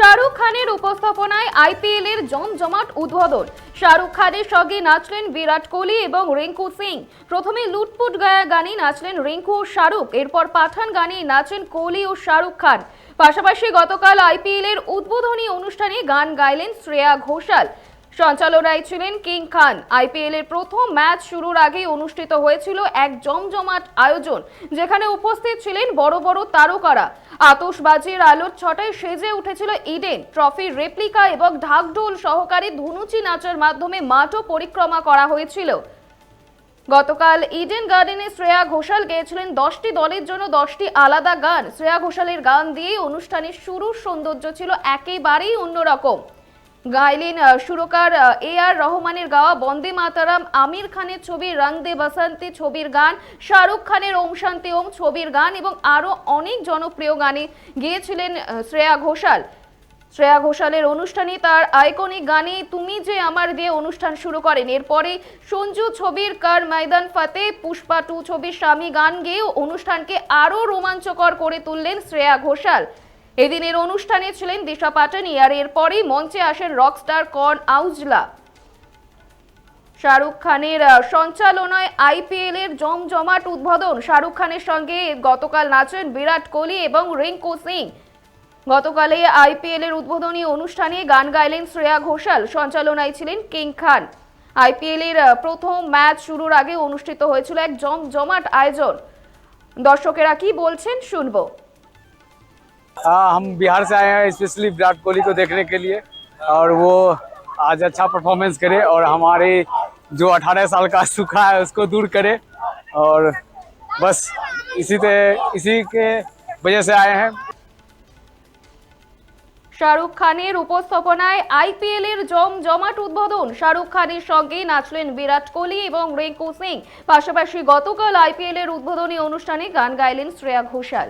শাহরুখ খানের উপস্থাপনায় আইপিএল এর জমজমাট উদ্বোধন। শাহরুখ খানের সঙ্গে নাচলেন বিরাট কোহলি এবং রিঙ্কু সিং। প্রথমে লুটপুট গায়া গানে নাচলেন রিঙ্কু ও শাহরুখ, এরপর পাঠান গানে নাচেন কোহলি ও শাহরুখ খান। পাশাপাশি গতকাল আইপিএল এর উদ্বোধনী অনুষ্ঠানে গান গাইলেন শ্রেয়া ঘোষাল। সঞ্চালনায় ছিলেন কিং খান। আইপিএল এর প্রথম ম্যাচ শুরুর আগে অনুষ্ঠিত হয়েছিল এক জমজমাট আয়োজন, যেখানে উপস্থিত ছিলেন বড় বড় তারকারা। আতশবাজির আলোর ছটায় সেজে উঠেছিল ইডেন। ট্রফির রেপ্লিকা এবং ঢাকঢোল সহকারে ধুনুচি নাচের মাধ্যমে মাঠও পরিক্রমা করা হয়েছিল। গতকাল ইডেন গার্ডেনে শ্রেয়া ঘোষাল গেয়েছিলেন দশটি দলের জন্য দশটি আলাদা গান। শ্রেয়া ঘোষালের গান দিয়েই অনুষ্ঠানের শুরুর সৌন্দর্য ছিল একেবারেই অন্যরকম। গাইলেন সুরকার এ আর রহমানের গাওয়া বন্দে মাতারাম, আমির খানের ছবি রং দে বসন্তে ছবির গান, শাহরুখ খানের ওম শান্তি ওম ছবির গান এবং আরও অনেক জনপ্রিয় গানে গেয়েছিলেন শ্রেয়া ঘোষাল। শ্রেয়া ঘোষালের অনুষ্ঠানে তার আইকনিক গানে তুমি যে আমার দিয়ে অনুষ্ঠান শুরু করেন। এরপরে সঞ্জু ছবির কার ময়দান ফাতে, পুষ্পা টু ছবির স্বামী গান গেয়েও অনুষ্ঠানকে আরও রোমাঞ্চকর করে তুললেন শ্রেয়া ঘোষাল। এদিনের অনুষ্ঠানে ছিলেন দিশা পাটানি আর এরপরেই মঞ্চে আসেন রকস্টার কর্ন আউজলা। শাহরুখ খানের সঞ্চালনায় আইপিএল এর জমজমাট উদ্বোধন। শাহরুখ খানের সঙ্গে গতকাল নাচেন বিরাট কোহলি এবং রিঙ্কু সিং। গতকালে আইপিএল এর উদ্বোধনী অনুষ্ঠানে গান গাইলেন শ্রেয়া ঘোষাল। সঞ্চালনায় ছিলেন কিং খান। আইপিএল এর প্রথম ম্যাচ শুরুর আগে অনুষ্ঠিত হয়েছিল এক জমজমাট আয়োজন। দর্শকেরা কি বলছেন শুনব। हम बिहार से आए हैं स्पेशली विराट कोहली को देखने के लिए और वो आज अच्छा परफॉर्मेंस करे और हमारे जो 18 साल का सूखा है उसको दूर करे और बस इसी ते इसी के वजह से आए हैं শাহরুখ খানের উপস্থাপনায় আইপিএল এর জমজমাট উদ্বোধন শাহরুখ খানের সঙ্গে নাচলেন বিরাট কোহলি এবং রিঙ্কু সিং পাশাপাশি গতকাল আইপিএল এর উদ্বোধনী অনুষ্ঠানে গান গাইলেন শ্রেয়া ঘোষাল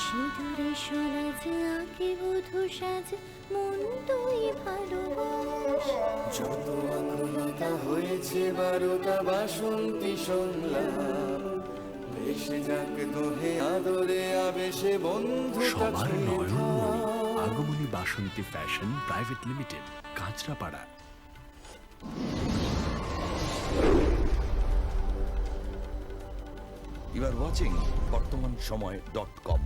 সিঁদুরে সরাজ আগে বধূ সাজ মন তুই ভালোবাস। যত আকুলতা হয়েছে বারোটা বাসন্তী সংলাপ ভেসে যাক দোহে আদরে আবেশে বন্ধু সবার নয়নমণি Agamani Basanti fashion private limited Kanchrapara. You are watching Bartaman Samay dot com